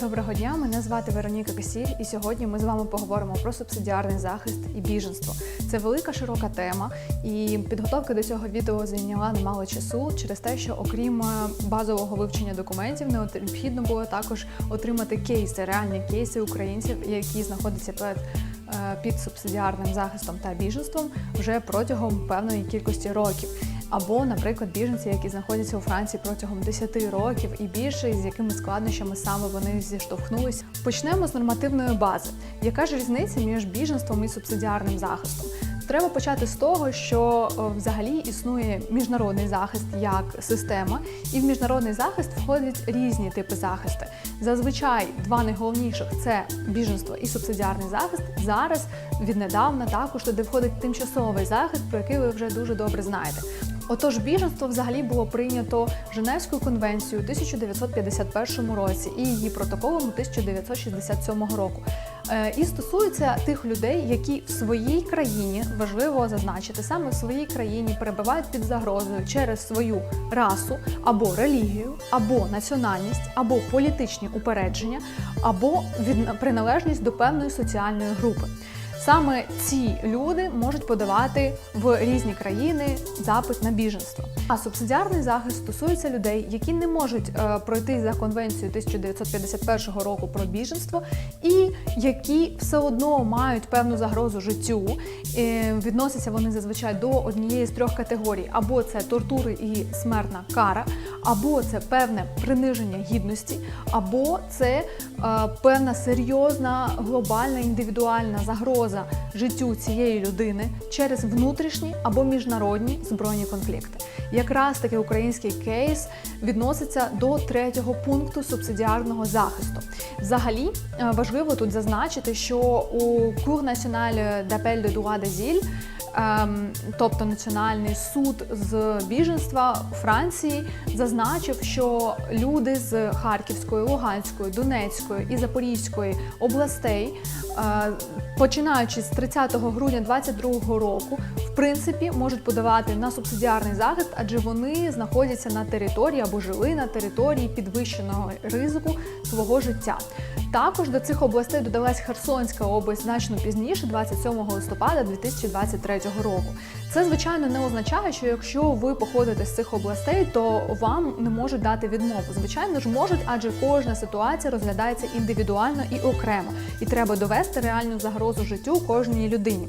Доброго дня, мене звати Вероніка Касіль, і сьогодні ми з вами поговоримо про субсидіарний захист і біженство. Це велика широка тема, і підготовка до цього відео зайняла немало часу через те, що окрім е, базового вивчення документів, необхідно було також отримати кейси, реальні кейси українців, які знаходяться перед е, під субсидіарним захистом та біженством вже протягом певної кількості років. Або, наприклад, біженці, які знаходяться у Франції протягом 10 років і більше, з якими складнощами саме вони зіштовхнулися. Почнемо з нормативної бази. Яка ж різниця між біженством і субсидіарним захистом? Треба почати з того, що взагалі існує міжнародний захист як система, і в міжнародний захист входять різні типи захисту. Зазвичай два найголовніших це біженство і субсидіарний захист. Зараз віднедавна також туди входить тимчасовий захист, про який ви вже дуже добре знаєте. Отож, біженство взагалі було прийнято Женевською конвенцією у 1951 році і її протоколом у 1967 року. Е, І стосується тих людей, які в своїй країні важливо зазначити, саме в своїй країні перебувають під загрозою через свою расу або релігію, або національність, або політичні упередження, або від приналежність до певної соціальної групи. Саме ці люди можуть подавати в різні країни запит на біженство. А субсидіарний захист стосується людей, які не можуть е, пройти за конвенцією 1951 року про біженство, і які все одно мають певну загрозу життю. Е, відносяться вони зазвичай до однієї з трьох категорій: або це тортури і смертна кара, або це певне приниження гідності, або це е, певна серйозна глобальна індивідуальна загроза життю цієї людини через внутрішні або міжнародні збройні конфлікти. Якраз таки український кейс відноситься до третього пункту субсидіарного захисту. Взагалі е, важливо тут зазначити, що у Cour nationale d'appel de droit d'asile тобто Національний суд з біженства у Франції зазначив, що люди з Харківської, Луганської, Донецької і Запорізької областей, е, починаючи з 30 грудня 2022 року, в принципі можуть подавати на субсидіарний захист, адже вони знаходяться на території або жили на території підвищеного ризику свого життя. Також до цих областей додалась Херсонська область значно пізніше, 27 листопада 2023 року. Це звичайно не означає, що якщо ви походите з цих областей, то вам не можуть дати відмову. Звичайно ж можуть, адже кожна ситуація розглядається індивідуально і окремо, і треба довести реальну загрозу життю кожній людині.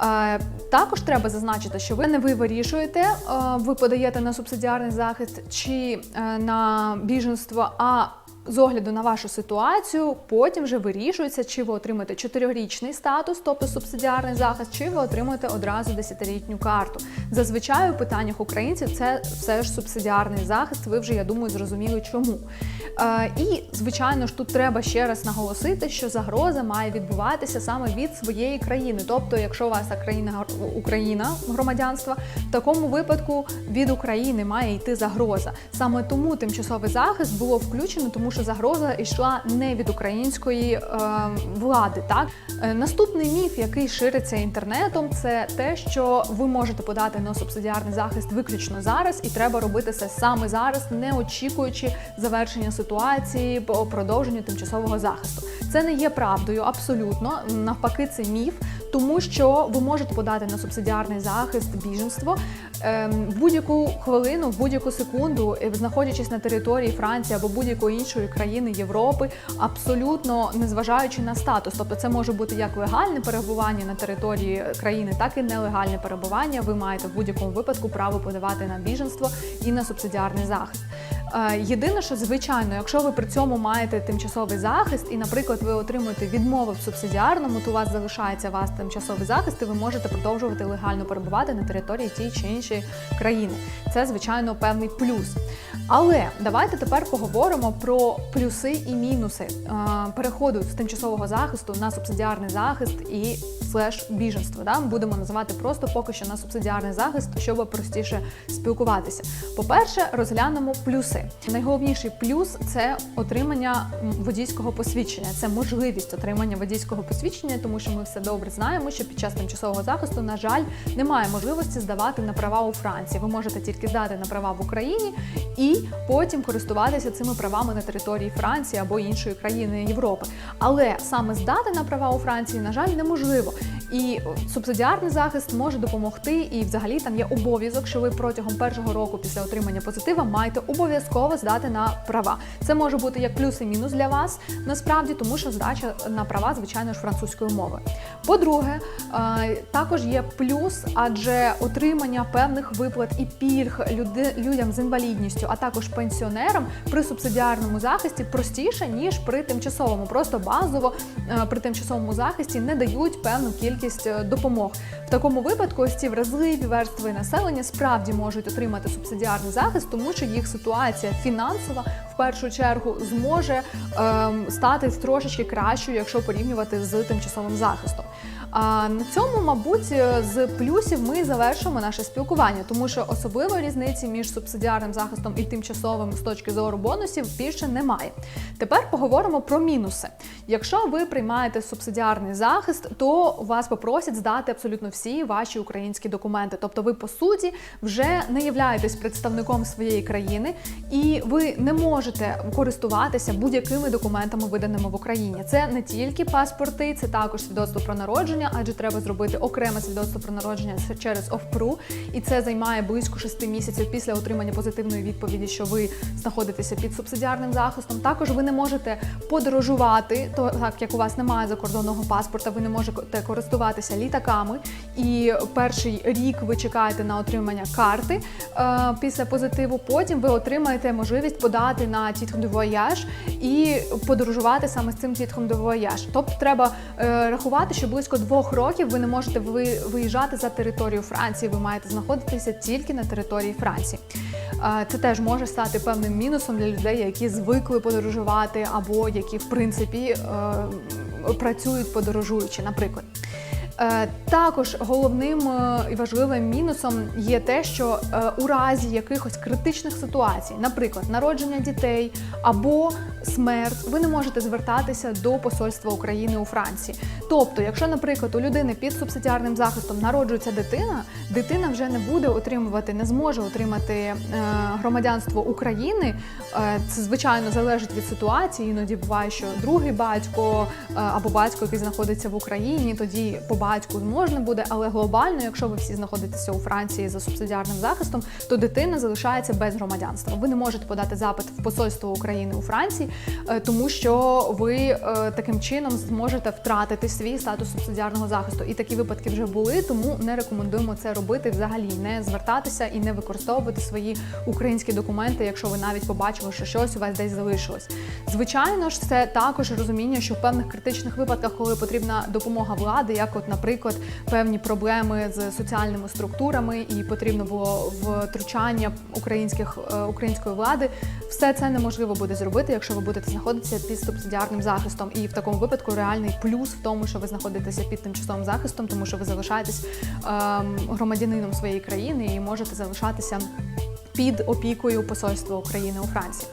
Е, Також треба зазначити, що ви не ви вирішуєте, е, ви подаєте на субсидіарний захист чи е, на біженство. а з огляду на вашу ситуацію, потім вже вирішується, чи ви отримаєте 4-річний статус, тобто субсидіарний захист, чи ви отримаєте одразу 10-літню карту. Зазвичай у питаннях українців це все ж субсидіарний захист. Ви вже я думаю зрозуміли, чому. Е, і звичайно ж тут треба ще раз наголосити, що загроза має відбуватися саме від своєї країни. Тобто, якщо у вас країна Україна громадянства, в такому випадку від України має йти загроза. Саме тому тимчасовий захист було включено, тому що загроза йшла не від української е, влади. Так Е, наступний міф, який шириться інтернетом, це те, що ви можете подати на субсидіарний захист виключно зараз, і треба робити це саме зараз, не очікуючи завершення ситуації по продовженню тимчасового захисту. Це не є правдою абсолютно. Навпаки, це міф, тому що ви можете подати на субсидіарний захист біженство ем, в будь-яку хвилину, в будь-яку секунду, е, знаходячись на території Франції або будь-якої іншої країни Європи, абсолютно незважаючи на статус. Тобто, це може бути як легальне перебування на території країни, так і нелегальне перебування. Ви маєте в будь-якому випадку право подавати на біженство і на субсидіарний захист. Е, Єдине, що звичайно, якщо ви при цьому маєте тимчасовий захист, і, наприклад, ви отримуєте відмови в субсидіарному, то у вас залишається вас тимчасовий захист, і ви можете продовжувати легально перебувати на території тієї чи іншої країни. Це звичайно певний плюс. Але давайте тепер поговоримо про плюси і мінуси е, переходу з тимчасового захисту на субсидіарний захист і слеш біженство. Да? Будемо називати просто поки що на субсидіарний захист, щоб простіше спілкуватися. По-перше, розглянемо плюси. Найголовніший плюс це отримання водійського посвідчення. Це можливість отримання водійського посвідчення, тому що ми все добре знаємо, що під час тимчасового захисту, на жаль, немає можливості здавати на права у Франції. Ви можете тільки здати на права в Україні і потім користуватися цими правами на території Франції або іншої країни Європи. Але саме здати на права у Франції, на жаль, неможливо. І субсидіарний захист може допомогти, і взагалі там є обов'язок, що ви протягом першого року після отримання позитива маєте обов'язково здати на права. Це може бути як плюс і мінус для вас, насправді, тому що здача на права, звичайно ж, французькою мовою. По-друге, е, також є плюс, адже отримання певних виплат і пільг людям з інвалідністю, а також пенсіонерам при субсидіарному захисті простіше ніж при тимчасовому. Просто базово е, при тимчасовому захисті не дають певну кількість е, допомог. В такому випадку ось ці вразливі верстви населення справді можуть отримати субсидіарний захист, тому що їх ситуація фінансова першу чергу зможе ем, стати трошечки кращою, якщо порівнювати з тимчасовим захистом. А на цьому, мабуть, з плюсів ми завершимо наше спілкування, тому що особливої різниці між субсидіарним захистом і тимчасовим з точки зору бонусів більше немає. Тепер поговоримо про мінуси. Якщо ви приймаєте субсидіарний захист, то вас попросять здати абсолютно всі ваші українські документи. Тобто, ви по суті вже не являєтесь представником своєї країни, і ви не можете користуватися будь-якими документами, виданими в Україні. Це не тільки паспорти, це також свідоцтво про народження, адже треба зробити окреме свідоцтво про народження через ОФПРУ, і це займає близько 6 місяців після отримання позитивної відповіді, що ви знаходитеся під субсидіарним захистом. Також ви не можете подорожувати, то так як у вас немає закордонного паспорта, ви не можете користуватися літаками. І перший рік ви чекаєте на отримання карти е, після позитиву. Потім ви отримаєте можливість подати на titre de voyage і подорожувати саме з цим titre de voyage. Тобто треба е, рахувати, що близько двох років ви не можете ви, виїжджати за територію Франції. Ви маєте знаходитися тільки на території Франції. Е, Це теж може стати певним мінусом для людей, які звикли подорожувати, або які в принципі е, працюють подорожуючи, наприклад. Е, Також головним е, і важливим мінусом є те, що е, у разі якихось критичних ситуацій, наприклад, народження дітей або смерть, ви не можете звертатися до посольства України у Франції. Тобто, якщо, наприклад, у людини під субсидіарним захистом народжується дитина, дитина вже не буде отримувати, не зможе отримати громадянство України. Це звичайно залежить від ситуації. Іноді буває, що другий батько або батько, який знаходиться в Україні, тоді по батьку можна буде, але глобально, якщо ви всі знаходитеся у Франції за субсидіарним захистом, то дитина залишається без громадянства. Ви не можете подати запит в посольство України у Франції, е, тому що ви е, таким чином зможете втратити свій статус субсидіарного захисту. І такі випадки вже були, тому не рекомендуємо це робити взагалі, не звертатися і не використовувати свої українські документи, якщо ви навіть побачили, що щось у вас десь залишилось. Звичайно ж, це також розуміння, що в певних критичних випадках, коли потрібна допомога влади, як, от, наприклад, певні проблеми з соціальними структурами, і потрібно було втручання українських е, української влади, все це неможливо буде зробити, якщо ви будете знаходитися під субсидіарним захистом. І в такому випадку реальний плюс в тому, що ви знаходитеся під тимчасовим захистом, тому що ви залишаєтесь ем, громадянином своєї країни і можете залишатися під опікою посольства України у Франції.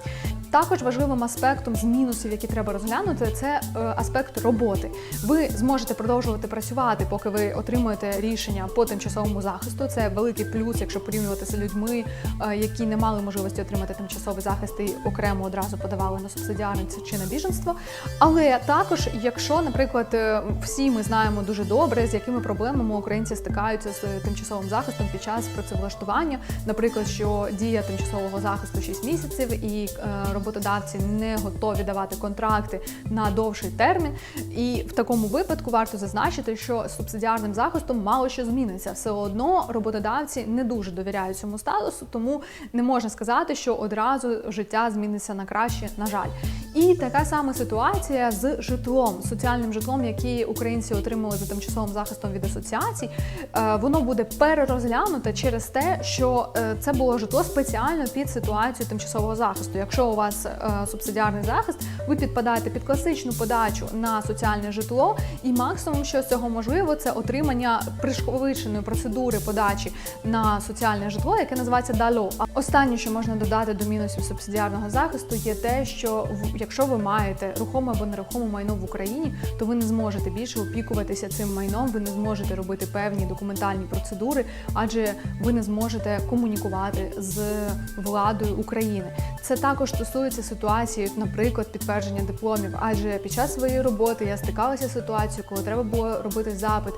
Також важливим аспектом з мінусів, які треба розглянути, це е, аспект роботи. Ви зможете продовжувати працювати, поки ви отримуєте рішення по тимчасовому захисту. Це великий плюс, якщо порівнювати з людьми, е, які не мали можливості отримати тимчасовий захист і окремо одразу подавали на субсидіарне чи на біженство. Але також, якщо, наприклад, е, всі ми знаємо дуже добре, з якими проблемами українці стикаються з тимчасовим захистом під час працевлаштування, наприклад, що дія тимчасового захисту 6 місяців і е, роботодавці не готові давати контракти на довший термін. І в такому випадку варто зазначити, що субсидіарним захистом мало що зміниться. Все одно роботодавці не дуже довіряють цьому статусу, тому не можна сказати, що одразу життя зміниться на краще, на жаль. І така сама ситуація з житлом, соціальним житлом, які українці отримали за тимчасовим захистом від асоціацій. Е, Воно буде перерозглянуте через те, що е, це було житло спеціально під ситуацію тимчасового захисту. Якщо у вас е, субсидіарний захист, ви підпадаєте під класичну подачу на соціальне житло, і максимум, що з цього можливо, це отримання пришвидшеної процедури подачі на соціальне житло, яке називається дало. Останнє, що можна додати до мінусів субсидіарного захисту, є те, що якщо ви маєте рухоме або нерухоме майно в Україні, то ви не зможете більше опікуватися цим майном, ви не зможете робити певні документальні процедури, адже ви не зможете комунікувати з владою України. Це також стосується ситуації, наприклад, підтвердження дипломів. Адже під час своєї роботи я стикалася з ситуацією, коли треба було робити запит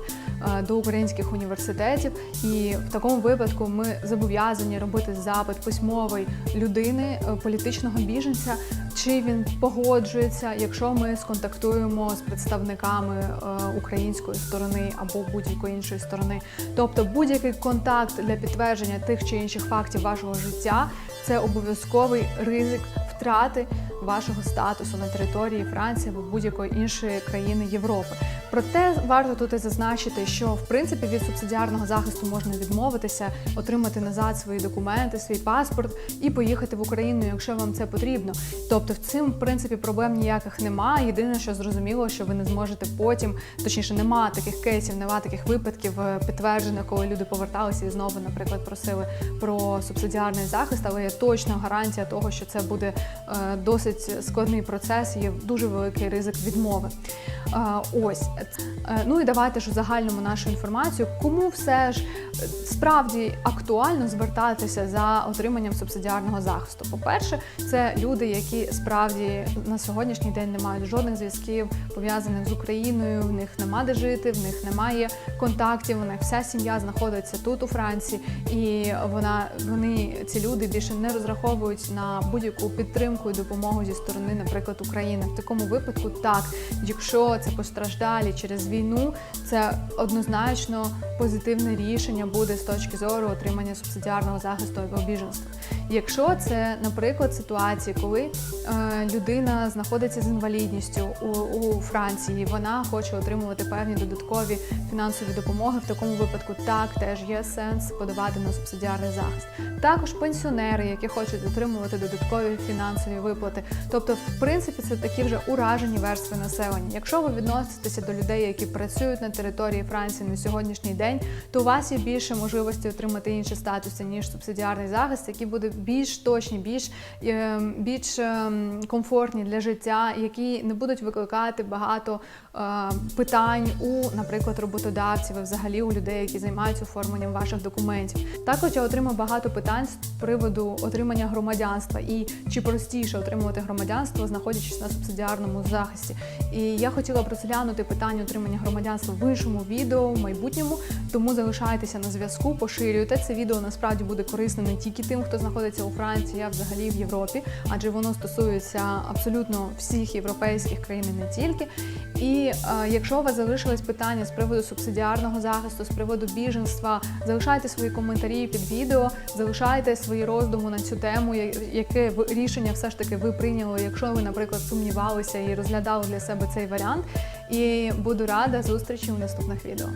е, до українських університетів, і в такому випадку ми зобов'язані робити запит письмовий людини, е, політичного біженця, чи він погоджується, якщо ми сконтактуємо з представниками е, української сторони або будь-якої іншої сторони. Тобто будь-який контакт для підтвердження тих чи інших фактів вашого життя це обов'язковий ризик втрати вашого статусу на території Франції або будь-якої іншої країни Європи. Проте варто тут і зазначити, що в принципі від субсидіарного захисту можна відмовитися, отримати назад свої документи, свій паспорт і поїхати в Україну, якщо вам це потрібно. Тобто, в цим в принципі проблем ніяких немає. Єдине, що зрозуміло, що ви не зможете потім, точніше, нема таких кейсів, нема таких випадків е, підтверджених, коли люди поверталися і знову, наприклад, просили про субсидіарний захист, але є точна гарантія того, що це буде е, досить складний процес, є дуже великий ризик відмови. Е, Ось ну і давайте ж у загальному нашу інформацію, кому все ж е, справді актуально звертатися за отриманням субсидіарного захисту. По-перше, це люди, які справді на сьогоднішній день не мають жодних зв'язків пов'язаних з Україною. В них нема де жити, в них немає контактів. У них вся сім'я знаходиться тут у Франції, і вона вони ці люди більше не розраховують на будь-яку підтримку і допомогу зі сторони, наприклад, України. В такому випадку, так, якщо це постраждалі через війну, це однозначно позитивне рішення буде з точки зору отримання субсидіарного захисту або біженства. Якщо це, наприклад, ситуації, коли е, людина знаходиться з інвалідністю у, у Франції, вона хоче отримувати певні додаткові фінансові допомоги. В такому випадку так теж є сенс подавати на субсидіарний захист. Також пенсіонери, які хочуть отримувати додаткові фінансові виплати. Тобто, в принципі, це такі вже уражені верстви населення. Якщо ви відноситеся до людей, які працюють на території Франції на сьогоднішній день, то у вас є більше можливості отримати інші статуси ніж субсидіарний захист, які буде більш точні, більш, е, більш е, комфортні для життя, які не будуть викликати багато питань у, наприклад, роботодавців і взагалі у людей, які займаються оформленням ваших документів. Також я отримав багато питань з приводу отримання громадянства і чи простіше отримувати громадянство, знаходячись на субсидіарному захисті. І я хотіла б розглянути питання отримання громадянства в іншому відео в майбутньому, тому залишайтеся на зв'язку, поширюйте це відео. Насправді буде корисне не тільки тим, хто знаходиться у Франції, а взагалі в Європі, адже воно стосується абсолютно всіх європейських країн, і не тільки. І е, якщо у вас залишились питання з приводу субсидіарного захисту, з приводу біженства, залишайте свої коментарі під відео, залишайте свої роздуми на цю тему, яке рішення все ж таки ви прийняли, якщо ви, наприклад, сумнівалися і розглядали для себе цей варіант. І буду рада зустрічі у наступних відео.